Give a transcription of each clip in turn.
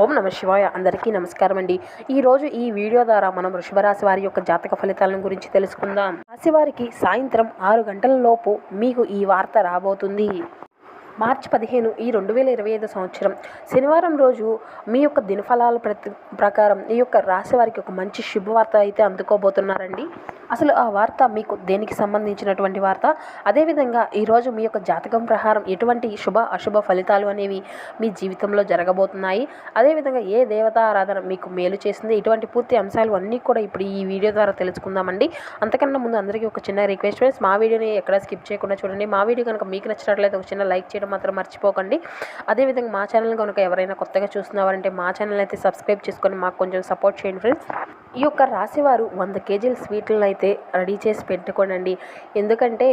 ఓం నమ శివాయ. అందరికీ నమస్కారం అండి. ఈరోజు ఈ వీడియో ద్వారా మనం వృషభరాశి వారి యొక్క జాతక ఫలితాలను గురించి తెలుసుకుందాం. రాశి వారికి సాయంత్రం ఆరు గంటల లోపు మీకు ఈ వార్త రాబోతుంది. మార్చి పదిహేను ఈ రెండు వేల ఇరవై ఐదు సంవత్సరం. శనివారం రోజు మీ యొక్క దినఫలాల ప్రతి ప్రకారం ఈ యొక్క రాశి వారికి ఒక మంచి శుభవార్త అయితే అందుకోబోతున్నారండి. అసలు ఆ వార్త మీకు దేనికి సంబంధించినటువంటి వార్త? అదేవిధంగా ఈరోజు మీ యొక్క జాతకం ప్రకారం ఎటువంటి శుభ అశుభ ఫలితాలు అనేవి మీ జీవితంలో జరగబోతున్నాయి? అదేవిధంగా ఏ దేవతా ఆరాధన మీకు మేలు చేసింది? ఇటువంటి పూర్తి అంశాలు అన్నీ కూడా ఇప్పుడు ఈ వీడియో ద్వారా తెలుసుకుందామండి. అంతకన్నా ముందు అందరికీ ఒక చిన్న రిక్వెస్ట్ ఫ్రెండ్స్ మా వీడియోని ఎక్కడ స్కిప్ చేయకుండా చూడండి. మా వీడియో కనుక మీకు నచ్చినట్లయితే ఒక చిన్న లైక్ చేయడం మాత్రం మర్చిపోకండి. అదేవిధంగా మా ఛానల్ కనుక ఎవరైనా కొత్తగా చూస్తున్నారంటే మా ఛానల్ అయితే సబ్స్క్రైబ్ చేసుకొని మాకు కొంచెం సపోర్ట్ చేయండి ఫ్రెండ్స్ ఈ యొక్క రాశివారు వంద కేజీల స్వీట్లను అయితే రెడీ చేసి పెట్టుకోనండి. ఎందుకంటే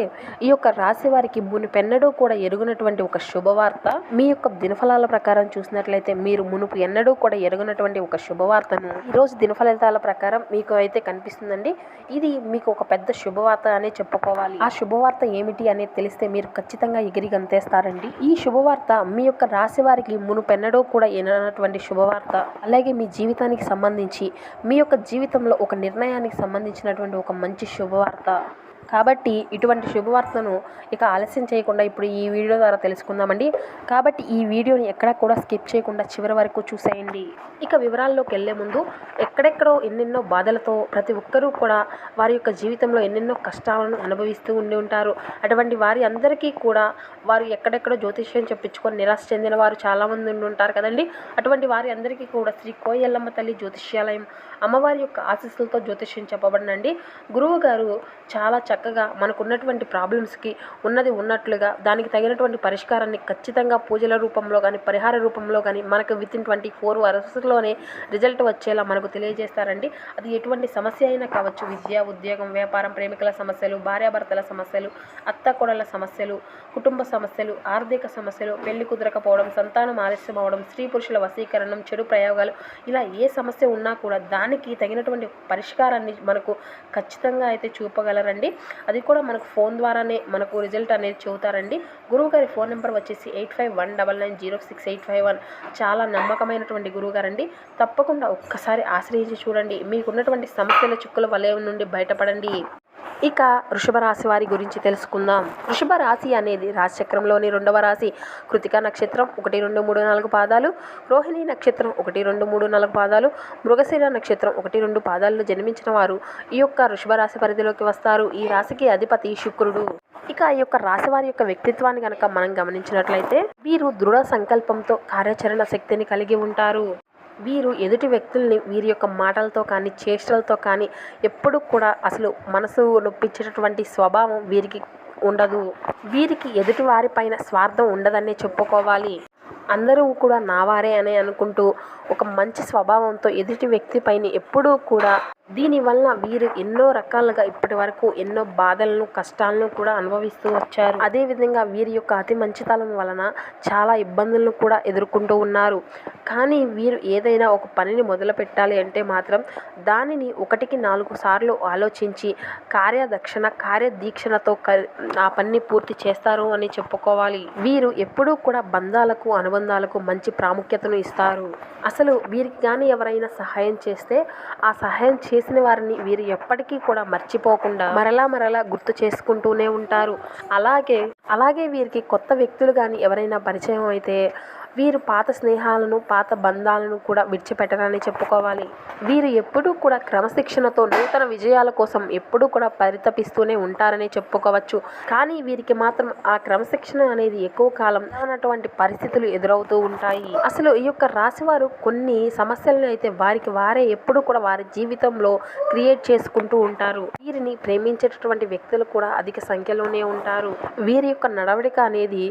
ఈ యొక్క రాశి వారికి మునుపెన్నడూ కూడా ఎరుగునటువంటి ఒక శుభవార్త. మీ యొక్క దినఫలాల ప్రకారం చూసినట్లయితే మీరు మునుపు ఎన్నడూ కూడా ఎరుగునటువంటి ఒక శుభవార్తను ఈరోజు దినఫలితాల ప్రకారం మీకు అయితే కనిపిస్తుందండి. ఇది మీకు ఒక పెద్ద శుభవార్త అనే చెప్పుకోవాలి. ఆ శుభవార్త ఏమిటి అనేది తెలిస్తే మీరు ఖచ్చితంగా ఎగిరి గంతేస్తారండి. ఈ శుభవార్త మీ యొక్క రాశి వారికి మునుపెన్నడూ కూడా ఎననటువంటి శుభవార్త. అలాగే మీ జీవితానికి సంబంధించి మీ యొక్క జీవితంలో ఒక నిర్ణయానికి సంబంధించినటువంటి ఒక మంచి శుభవార్త. కాబట్టి ఇటువంటి శుభవార్తను ఇక ఆలస్యం చేయకుండా ఇప్పుడు ఈ వీడియో ద్వారా తెలుసుకుందామండి. కాబట్టి ఈ వీడియోని ఎక్కడ కూడా స్కిప్ చేయకుండా చివరి వరకు చూసేయండి. ఇక వివరాల్లోకి వెళ్ళే ముందు ఎక్కడెక్కడో ఎన్నెన్నో బాధలతో ప్రతి ఒక్కరూ కూడా వారి యొక్క జీవితంలో ఎన్నెన్నో కష్టాలను అనుభవిస్తూ ఉండి ఉంటారు. అటువంటి వారి అందరికీ కూడా వారు ఎక్కడెక్కడో జ్యోతిష్యం చెప్పించుకొని నిరాశ చెందిన వారు చాలామంది ఉండి ఉంటారు కదండి. అటువంటి వారి అందరికీ కూడా శ్రీ కోయల్లమ్మ తల్లి జ్యోతిష్యాలయం అమ్మవారి యొక్క ఆశీస్సులతో జ్యోతిష్యం చెప్పబడినండి. గురువు గారు చాలా చక్కగా మనకున్నటువంటి ప్రాబ్లమ్స్కి ఉన్నది ఉన్నట్లుగా దానికి తగినటువంటి పరిష్కారాన్ని ఖచ్చితంగా పూజల రూపంలో కానీ పరిహార రూపంలో కానీ మనకు విత్ ఇన్ ట్వంటీ ఫోర్ అవర్స్లోనే రిజల్ట్ వచ్చేలా మనకు తెలియజేస్తారండి. అది ఎటువంటి సమస్య అయినా కావచ్చు విద్య ఉద్యోగం వ్యాపారం ప్రేమికుల సమస్యలు భార్యాభర్తల సమస్యలు అత్త కొడల సమస్యలు కుటుంబ సమస్యలు ఆర్థిక సమస్యలు పెళ్ళి కుదరకపోవడం సంతానం ఆలస్యం అవడం స్త్రీ పురుషుల వశీకరణం చెడు ప్రయోగాలు ఇలా ఏ సమస్య ఉన్నా కూడా దానికి తగినటువంటి పరిష్కారాన్ని మనకు ఖచ్చితంగా అయితే చూపగలరండి. అది కూడా మనకు ఫోన్ ద్వారానే మనకు రిజల్ట్ అనేది చెబుతారండి. గురువుగారి ఫోన్ నెంబర్ వచ్చేసి eight five one double nine zero six eight five one. చాలా నమ్మకమైనటువంటి గురువు గారండి తప్పకుండా ఒక్కసారి ఆశ్రయించి చూడండి. మీకున్నటువంటి సమస్యల చిక్కుల వలయం నుండి బయటపడండి. ఇక వృషభ రాశి వారి గురించి తెలుసుకుందాం. వృషభ రాశి అనేది రాశిచక్రంలోని రెండవ రాశి. కృతిక నక్షత్రం ఒకటి రెండు మూడు నాలుగు పాదాలు రోహిణి నక్షత్రం ఒకటి రెండు మూడు నాలుగు పాదాలు మృగశిర నక్షత్రం ఒకటి రెండు పాదాల్లో జన్మించిన వారు ఈ యొక్క వృషభ రాశి పరిధిలోకి వస్తారు. ఈ రాశికి అధిపతి శుక్రుడు. ఇక ఈ యొక్క రాశి వారి యొక్క వ్యక్తిత్వాన్ని కనుక మనం గమనించినట్లయితే వీరు దృఢ సంకల్పంతో కార్యాచరణ శక్తిని కలిగి ఉంటారు. వీరు ఎదుటి వ్యక్తుల్ని వీరి యొక్క మాటలతో కానీ చేష్టలతో కానీ ఎప్పుడు కూడా అసలు మనసు నొప్పించేటటువంటి స్వభావం వీరికి ఉండదు. వీరికి ఎదుటి వారిపైన స్వార్థం ఉండదనే చెప్పుకోవాలి. అందరూ కూడా నావారే అని అనుకుంటూ ఒక మంచి స్వభావంతో ఎదుటి వ్యక్తిపైన ఎప్పుడూ కూడా దీనివల్ల వీరు ఎన్నో రకాలుగా ఇప్పటి వరకు ఎన్నో బాధలను కష్టాలను కూడా అనుభవిస్తూ వచ్చారు. అదేవిధంగా వీరి యొక్క అతి మంచితనం వలన చాలా ఇబ్బందులను కూడా ఎదుర్కొంటూ ఉన్నారు. కానీ వీరు ఏదైనా ఒక పనిని మొదలు పెట్టాలి అంటే మాత్రం దానిని ఒకటికి నాలుగు సార్లు ఆలోచించి కార్యదక్షణ కార్యదీక్షణతో ఆ పనిని పూర్తి చేస్తారు అని చెప్పుకోవాలి. వీరు ఎప్పుడూ కూడా బంధాలకు అనుబంధాలకు మంచి ప్రాముఖ్యతను ఇస్తారు. అసలు వీరికి కానీ ఎవరైనా సహాయం చేస్తే ఆ సహాయం చేసిన వారిని వీరు ఎప్పటికీ కూడా మర్చిపోకుండా మరలా మరలా గుర్తు చేసుకుంటూనే ఉంటారు. అలాగే అలాగే వీరికి కొత్త వ్యక్తులు కానీ ఎవరైనా పరిచయం అయితే వీరు పాత స్నేహాలను పాత బంధాలను కూడా విడిచిపెట్టరని చెప్పుకోవాలి. వీరు ఎప్పుడూ కూడా క్రమశిక్షణతో నూతన విజయాల కోసం ఎప్పుడూ కూడా పరితపిస్తూనే ఉంటారని చెప్పుకోవచ్చు. కానీ వీరికి మాత్రం ఆ క్రమశిక్షణ అనేది ఎక్కువ కాలం అన్నటువంటి పరిస్థితులు ఎదురవుతూ ఉంటాయి. అసలు ఈ యొక్క రాశివారు కొన్ని సమస్యలను అయితే వారికి వారే ఎప్పుడు కూడా వారి జీవితంలో క్రియేట్ చేసుకుంటూ ఉంటారు. వీరిని ప్రేమించేటటువంటి వ్యక్తులు కూడా అధిక సంఖ్యలోనే ఉంటారు. వీరి యొక్క నడవడిక అనేది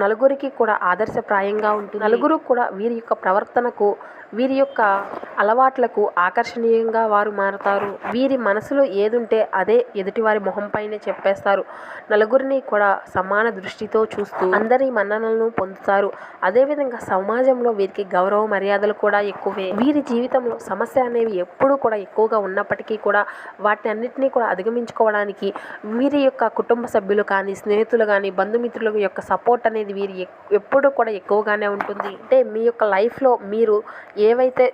నలుగురికి కూడా ఆదర్శప్రాయంగా ఉంటుంది. నలుగురు కూడా వీరి యొక్క ప్రవర్తనకు వీరి యొక్క అలవాట్లకు ఆకర్షణీయంగా వారు మారతారు. వీరి మనసులో ఏదుంటే అదే ఎదుటివారి మొహంపైనే చెప్పేస్తారు. నలుగురిని కూడా సమాన దృష్టితో చూస్తూ అందరి మన్ననలను పొందుతారు. అదేవిధంగా సమాజంలో వీరికి గౌరవ మర్యాదలు కూడా ఎక్కువే. వీరి జీవితంలో సమస్య అనేవి ఎప్పుడూ కూడా ఎక్కువగా ఉన్నప్పటికీ కూడా వాటిని అన్నిటినీ కూడా అధిగమించుకోవడానికి వీరి యొక్క కుటుంబ సభ్యులు కానీ స్నేహితులు కానీ బంధుమిత్రుల యొక్క సపోర్ట్ అనేది అనేది మీరు ఎప్పుడూ కూడా ఎక్కువగానే ఉంటుంది. అంటే మీ యొక్క లైఫ్లో మీరు ఏవైతే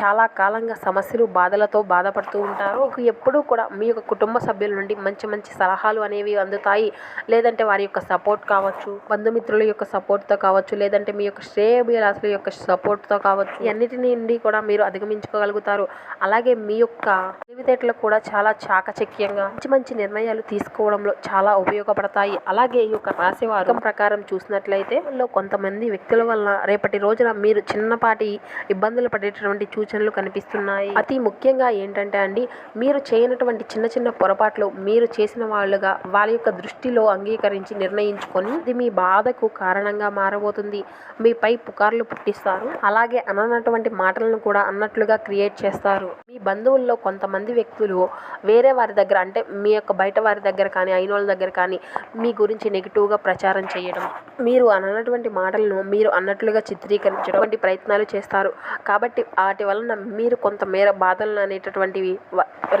చాలా కాలంగా సమస్యలు బాధలతో బాధపడుతూ ఉంటారో ఎప్పుడూ కూడా మీ యొక్క కుటుంబ సభ్యుల నుండి మంచి మంచి సలహాలు అనేవి అందుతాయి. లేదంటే వారి యొక్క సపోర్ట్ కావచ్చు బంధుమిత్రుల యొక్క సపోర్ట్తో కావచ్చు లేదంటే మీ యొక్క శ్రేయభిలాసుల యొక్క సపోర్ట్తో కావచ్చు. అన్నిటి నుండి కూడా మీరు అధిగమించుకోగలుగుతారు. అలాగే మీ యొక్క తెలివితేటలు కూడా చాలా చాకచక్యంగా మంచి మంచి నిర్ణయాలు తీసుకోవడంలో చాలా ఉపయోగపడతాయి. అలాగే ఈ యొక్క రాశి వారం ప్రకారం చూసిన చూసినట్లయితే కొంతమంది వ్యక్తుల వల్ల రేపటి రోజున మీరు చిన్నపాటి ఇబ్బందులు పడేటటువంటి సూచనలు కనిపిస్తున్నాయి. అతి ముఖ్యంగా ఏంటంటే అండి మీరు చేయనటువంటి చిన్న చిన్న పొరపాట్లు మీరు చేసిన వాళ్ళుగా వాళ్ళ యొక్క దృష్టిలో అంగీకరించి నిర్ణయించుకొని ఇది మీ బాధకు కారణంగా మారబోతుంది. మీపై పుకార్లు పుట్టిస్తారు. అలాగే అననటువంటి మాటలను కూడా అన్నట్లుగా క్రియేట్ చేస్తారు. మీ బంధువుల్లో కొంతమంది వ్యక్తులు వేరే వారి దగ్గర అంటే మీ యొక్క బయట వారి దగ్గర కానీ అయిన వాళ్ళ దగ్గర కానీ మీ గురించి నెగిటివ్గా ప్రచారం చేయడం. మీరు అననటువంటి మాటలను మీరు అన్నట్లుగా చిత్రీకరించేటువంటి ప్రయత్నాలు చేస్తారు. కాబట్టి వాటి వలన మీరు కొంత మేర బాధలను అనేటటువంటివి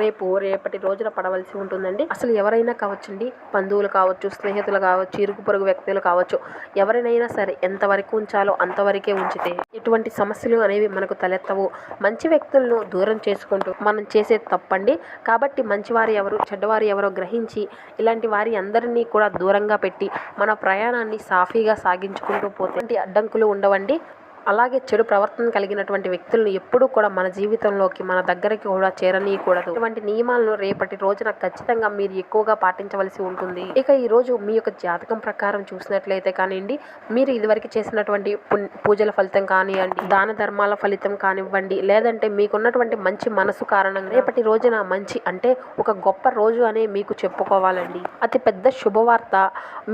రేపు రేపటి రోజున పడవలసి ఉంటుందండి. అసలు ఎవరైనా కావచ్చండి? బంధువులు కావచ్చు స్నేహితులు కావచ్చు ఇరుగు పొరుగు వ్యక్తులు కావచ్చు. ఎవరినైనా సరే ఎంతవరకు ఉంచాలో అంతవరకే ఉంచితే ఎటువంటి సమస్యలు అనేవి మనకు తలెత్తవు. మంచి వ్యక్తులను దూరం చేసుకుంటూ మనం చేసే తప్పండి. కాబట్టి మంచివారు ఎవరు చెడ్డవారు ఎవరో గ్రహించి ఇలాంటి వారి అందరినీ కూడా దూరంగా పెట్టి మన ప్రయాణాన్ని సాఫీగా సాగించుకుంటూ పోతే అడ్డంకులు ఉండవండి. అలాగే చెడు ప్రవర్తన కలిగినటువంటి వ్యక్తులను ఎప్పుడూ కూడా మన జీవితంలోకి మన దగ్గరికి కూడా చేరనీయకూడదు. ఇటువంటి నియమాలను రేపటి రోజున ఖచ్చితంగా మీరు ఎక్కువగా పాటించవలసి ఉంటుంది. ఇక ఈ రోజు మీ యొక్క జాతకం ప్రకారం చూసినట్లయితే కానివ్వండి మీరు ఇదివరకు చేసినటువంటి పూజల ఫలితం కానివ్వండి దాన ధర్మాల ఫలితం కానివ్వండి లేదంటే మీకున్నటువంటి మంచి మనసు కారణంగా రేపటి రోజున మంచి అంటే ఒక గొప్ప రోజు అనే మీకు చెప్పుకోవాలండి. అతి పెద్ద శుభవార్త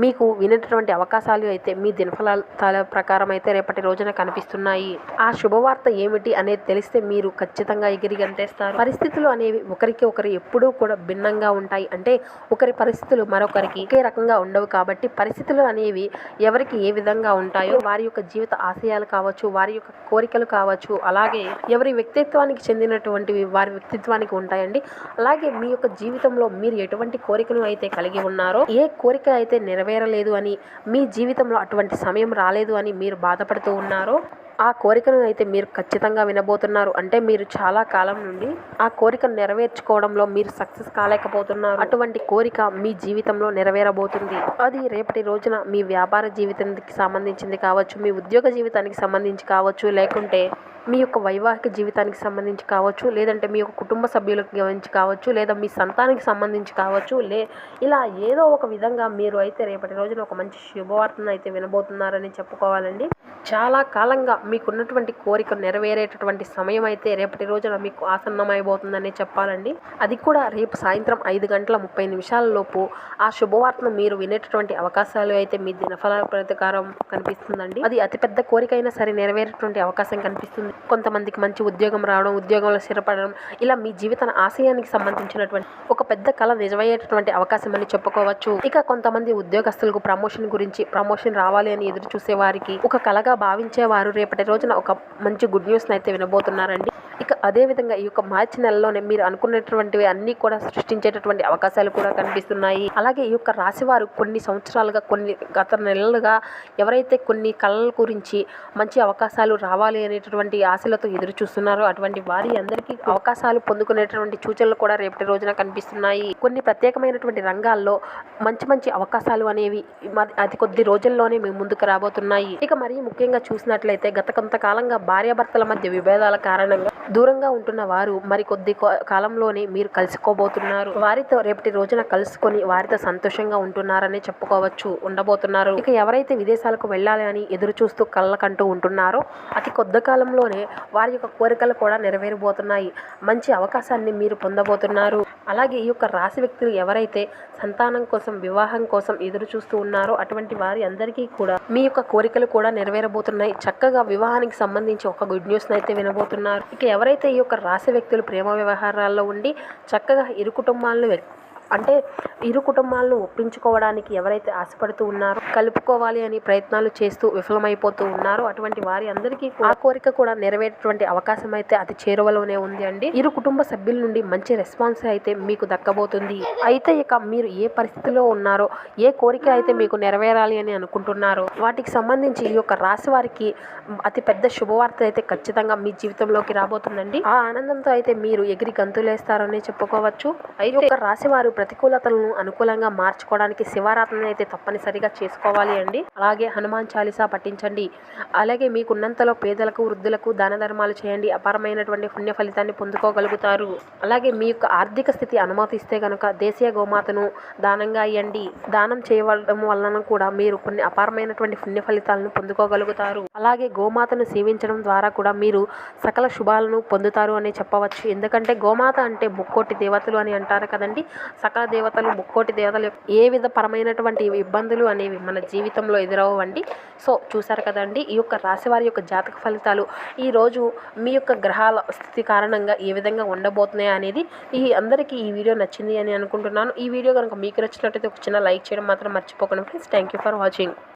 మీకు వినేటటువంటి అవకాశాలు అయితే మీ దినఫలాల ప్రకారం అయితే రేపటి రోజున కనిపిస్తున్నాయి ఆ శుభవార్త ఏమిటి అనేది తెలిస్తే మీరు ఖచ్చితంగా ఎగిరి గంటేస్తారు. పరిస్థితులు అనేవి ఒకరికి ఒకరు ఎప్పుడూ కూడా భిన్నంగా ఉంటాయి. అంటే ఒకరి పరిస్థితులు మరొకరికి ఒకే రకంగా ఉండవు కాబట్టి పరిస్థితులు అనేవి ఎవరికి ఏ విధంగా ఉంటాయో వారి యొక్క జీవిత ఆశయాలు కావచ్చు వారి యొక్క కోరికలు కావచ్చు అలాగే ఎవరి వ్యక్తిత్వానికి చెందినటువంటివి వారి వ్యక్తిత్వానికి ఉంటాయండి. అలాగే మీ యొక్క జీవితంలో మీరు ఎటువంటి కోరికను అయితే కలిగి ఉన్నారో ఏ కోరిక అయితే నెరవేరలేదు అని మీ జీవితంలో అటువంటి సమయం రాలేదు అని మీరు బాధపడుతూ ఉన్నారో ఆ కోరికను అయితే మీరు ఖచ్చితంగా వినబోతున్నారు. అంటే మీరు చాలా కాలం నుండి ఆ కోరికను నెరవేర్చుకోవడంలో మీరు సక్సెస్ కాలేకపోతున్నారు. అటువంటి కోరిక మీ జీవితంలో నెరవేరబోతుంది. అది రేపటి రోజున మీ వ్యాపార జీవితానికి సంబంధించింది కావచ్చు మీ ఉద్యోగ జీవితానికి సంబంధించి కావచ్చు లేకుంటే మీ యొక్క వైవాహిక జీవితానికి సంబంధించి కావచ్చు లేదంటే మీ యొక్క కుటుంబ సభ్యులకు గురించి కావచ్చు లేదా మీ సంతానికి సంబంధించి కావచ్చు లే ఇలా ఏదో ఒక విధంగా మీరు అయితే రేపటి రోజున ఒక మంచి శుభవార్తను అయితే వినబోతున్నారని చెప్పుకోవాలండి. చాలా కాలంగా మీకున్నటువంటి కోరిక నెరవేరేటటువంటి సమయం అయితే రేపటి రోజున మీకు ఆసన్నమైపోతుందని చెప్పాలండి. అది కూడా రేపు సాయంత్రం ఐదు గంటల ముప్పై నిమిషాల లోపు ఆ శుభవార్తను మీరు వినేటటువంటి అవకాశాలు అయితే మీ దినఫల ప్రతికారం కనిపిస్తుందండి. అది అతిపెద్ద కోరిక అయినా సరే నెరవేరేటువంటి అవకాశం కనిపిస్తుంది. కొంతమందికి మంచి ఉద్యోగం రావడం ఉద్యోగంలో స్థిరపడడం ఇలా మీ జీవిత ఆశయానికి సంబంధించినటువంటి ఒక పెద్ద కళ నిజమయ్యేటటువంటి అవకాశం అని చెప్పుకోవచ్చు. ఇక కొంతమంది ఉద్యోగస్తులకు ప్రమోషన్ గురించి ప్రమోషన్ రావాలి అని ఎదురు చూసే వారికి ఒక కళ కలగా భావించేవారు రేపటి రోజున ఒక మంచి గుడ్ న్యూస్ని అయితే వినబోతున్నారండి. ఇక అదే విధంగా ఈ యొక్క మార్చి నెలలోనే మీరు అనుకున్నటువంటివి అన్నీ కూడా సృష్టించేటటువంటి అవకాశాలు కూడా కనిపిస్తున్నాయి. అలాగే ఈ యొక్క రాశివారు కొన్ని సంవత్సరాలుగా కొన్ని గత నెలలుగా ఎవరైతే కొన్ని కళల గురించి మంచి అవకాశాలు రావాలి అనేటటువంటి ఆశలతో ఎదురు చూస్తున్నారో అటువంటి వారి అందరికీ అవకాశాలు పొందుకునేటటువంటి సూచనలు కూడా రేపటి రోజున కనిపిస్తున్నాయి. కొన్ని ప్రత్యేకమైనటువంటి రంగాల్లో మంచి మంచి అవకాశాలు అనేవి అది కొద్ది రోజుల్లోనే మీ ముందుకు రాబోతున్నాయి. ఇక మరి ముఖ్యంగా చూసినట్లయితే గత కొంతకాలంగా భార్యాభర్తల మధ్య విభేదాల కారణంగా దూరంగా ఉంటున్న వారు మరి కొద్ది కాలంలోనే మీరు కలుసుకోబోతున్నారు. వారితో రేపటి రోజున కలుసుకొని వారితో సంతోషంగా ఉంటున్నారని చెప్పుకోవచ్చు ఉండబోతున్నారు. ఇక ఎవరైతే విదేశాలకు వెళ్ళాలి అని ఎదురు చూస్తూ కళ్ళకంటూ ఉంటున్నారో అతి కొద్ది కాలంలోనే వారి యొక్క కోరికలు కూడా నెరవేరబోతున్నాయి. మంచి అవకాశాన్ని మీరు పొందబోతున్నారు. అలాగే ఈ యొక్క రాశి వ్యక్తులు ఎవరైతే సంతానం కోసం వివాహం కోసం ఎదురు చూస్తూ ఉన్నారో అటువంటి వారి అందరికీ కూడా మీ యొక్క కోరికలు కూడా నెరవేరబోతున్నాయి. చక్కగా వివాహానికి సంబంధించి ఒక గుడ్ న్యూస్ అయితే వినబోతున్నారు. ఇక ఎవరైతే ఈ యొక్క రాశి వ్యక్తులు ప్రేమ వ్యవహారాల్లో ఉండి చక్కగా ఇరు కుటుంబాలను అంటే ఇరు కుటుంబాలను ఒప్పించుకోవడానికి ఎవరైతే ఆశపడుతూ ఉన్నారో కలుపుకోవాలి అని ప్రయత్నాలు చేస్తూ విఫలమైపోతూ ఉన్నారో అటువంటి వారి అందరికీ ఆ కోరిక కూడా నెరవేరేటువంటి అవకాశం అయితే అతి చేరువలోనే ఉంది అండి. ఇరు కుటుంబ సభ్యుల నుండి మంచి రెస్పాన్స్ అయితే మీకు దక్కబోతుంది. అయితే ఇక మీరు ఏ పరిస్థితిలో ఉన్నారో ఏ కోరిక అయితే మీకు నెరవేరాలి అని అనుకుంటున్నారో వాటికి సంబంధించి ఈ యొక్క రాశి వారికి అతి పెద్ద శుభవార్త అయితే ఖచ్చితంగా మీ జీవితంలోకి రాబోతుందండి. ఆ ఆనందంతో అయితే మీరు ఎగిరి గంతులేస్తారని చెప్పుకోవచ్చు. అయితే రాశి వారు ప్రతికూలతలను అనుకూలంగా మార్చుకోవడానికి శివారాధన అయితే తప్పనిసరిగా చేసుకోవాలి అండి. అలాగే హనుమాన్ చాలీసా పఠించండి. అలాగే మీకున్నంతలో పేదలకు వృద్ధులకు దాన ధర్మాలు చేయండి. అపారమైనటువంటి పుణ్య ఫలితాన్ని పొందుకోగలుగుతారు. అలాగే మీ యొక్క ఆర్థిక స్థితి అనుమతిస్తే కనుక దేశీయ గోమాతను దానంగా ఇవ్వండి దానం చేయడం వలన కూడా మీరు కొన్ని అపారమైనటువంటి పుణ్య ఫలితాలను పొందుకోగలుగుతారు. అలాగే గోమాతను సేవించడం ద్వారా కూడా మీరు సకల శుభాలను పొందుతారు అని చెప్పవచ్చు. ఎందుకంటే గోమాత అంటే ముక్కోటి దేవతలు అని అంటారు కదండి. సకల దేవతలు ముక్కోటి దేవతలు ఏ విధ పరమైనటువంటి ఇబ్బందులు అనేవి మన జీవితంలో ఎదురవ్వండి. సో చూసారు కదండి ఈ యొక్క రాశి వారి యొక్క జాతక ఫలితాలు ఈ రోజు మీ యొక్క గ్రహాల స్థితి కారణంగా ఏ విధంగా ఉండబోతున్నాయి అనేది ఈ అందరికీ ఈ వీడియో నచ్చింది అని అనుకుంటున్నాను. ఈ వీడియో కనుక మీకు నచ్చినట్టయితే ఒక చిన్న లైక్ చేయడం మాత్రం మర్చిపోకండి friends. Thank you for watching.